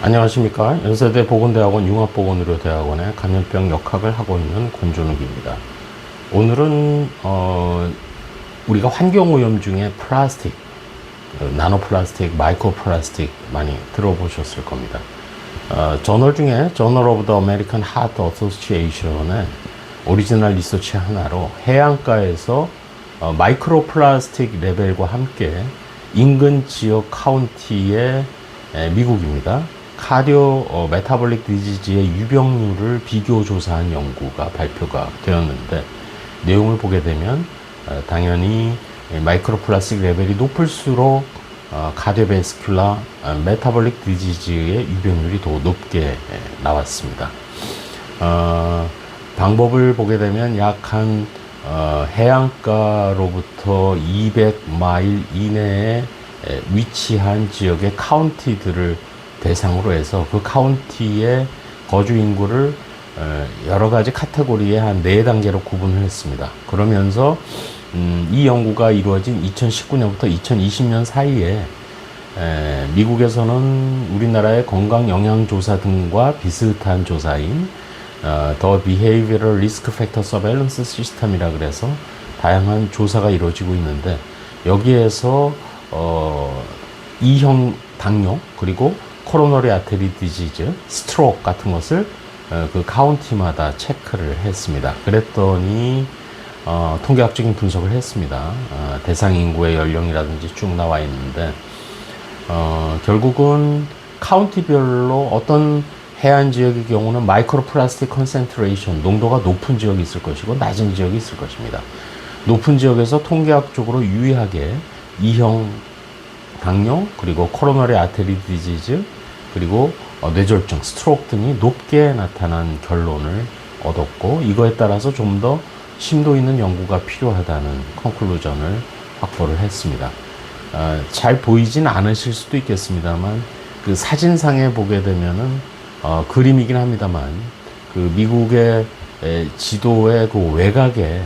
안녕하십니까. 연세대 보건대학원 융합보건의료대학원의 감염병 역학을 하고 있는 권준욱입니다. 오늘은 어, 우리가 환경오염 중에 플라스틱, 그 나노 플라스틱, 마이크로 플라스틱 많이 들어보셨을 겁니다. 어, 저널 중에 저널 오브 더 아메리칸 하트 어소시에이션의 오리지널 리서치 하나로 해안가에서 어, 마이크로 플라스틱 레벨과 함께 인근 지역 카운티의 에, 미국입니다. 카디오 어, 메타볼릭 디지즈의 유병률을 비교 조사한 연구가 발표가 되었는데 내용을 보게 되면 어, 당연히 이 마이크로 플라스틱 레벨이 높을수록 어, 카디오베스큘라 어, 메타볼릭 디지즈의 유병률이 더 높게 에, 나왔습니다. 어, 방법을 보게 되면 약한 어, 해안가로부터 200마일 이내에 에, 위치한 지역의 카운티들을 대상으로 해서 그 카운티의 거주 인구를 어, 여러 가지 카테고리에 한 네 단계로 구분을 했습니다. 그러면서 음, 이 연구가 이루어진 2019년부터 2020년 사이에 에, 미국에서는 우리나라의 건강 영양 조사 등과 비슷한 조사인 어, The Behavioral Risk Factor Surveillance System이라 그래서 다양한 조사가 이루어지고 있는데 여기에서 어, 이형 당뇨 그리고 코로너리 아테리 디지즈, 스트로크 같은 것을 어, 그 카운티마다 체크를 했습니다. 그랬더니 어, 통계학적인 분석을 했습니다. 어, 대상 인구의 연령이라든지 쭉 나와 있는데 어, 결국은 카운티별로 어떤 해안 지역의 경우는 마이크로 플라스틱 컨센트레이션 농도가 높은 지역이 있을 것이고 낮은 지역이 있을 것입니다. 높은 지역에서 통계학적으로 유의하게 이형 당뇨 그리고 코로너리 아테리 디지즈 그리고 어, 뇌졸중 스트로크 등이 높게 나타난 결론을 얻었고 이거에 따라서 좀 더 심도 있는 연구가 필요하다는 컨클루전을 확보를 했습니다. 어, 잘 보이진 않으실 수도 있겠습니다만 그 사진상에 보게 되면은 어, 그림이긴 합니다만 그 미국의 에, 지도의 그 외곽에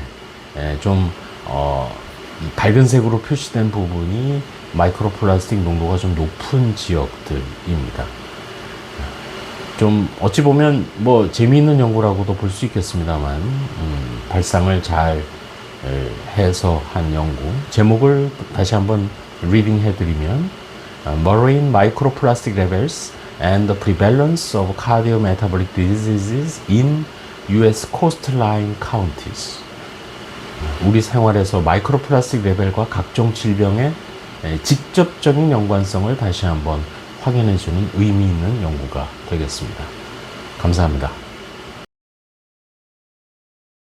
에, 좀 어, 이 밝은색으로 표시된 부분이 마이크로 플라스틱 농도가 좀 높은 지역들입니다. 좀 어찌 보면 뭐 재미있는 연구라고도 볼 수 있겠습니다만 음, 발상을 잘 에, 해서 한 연구 제목을 다시 한번 리딩 해드리면 uh, Marine Microplastic Levels and the Prevalence of Cardiometabolic Diseases in U.S. Coastline Counties 우리 생활에서 마이크로 플라스틱 레벨과 각종 질병의 에, 직접적인 연관성을 다시 한번 확인해주는 의미 있는 연구가 되겠습니다. 감사합니다.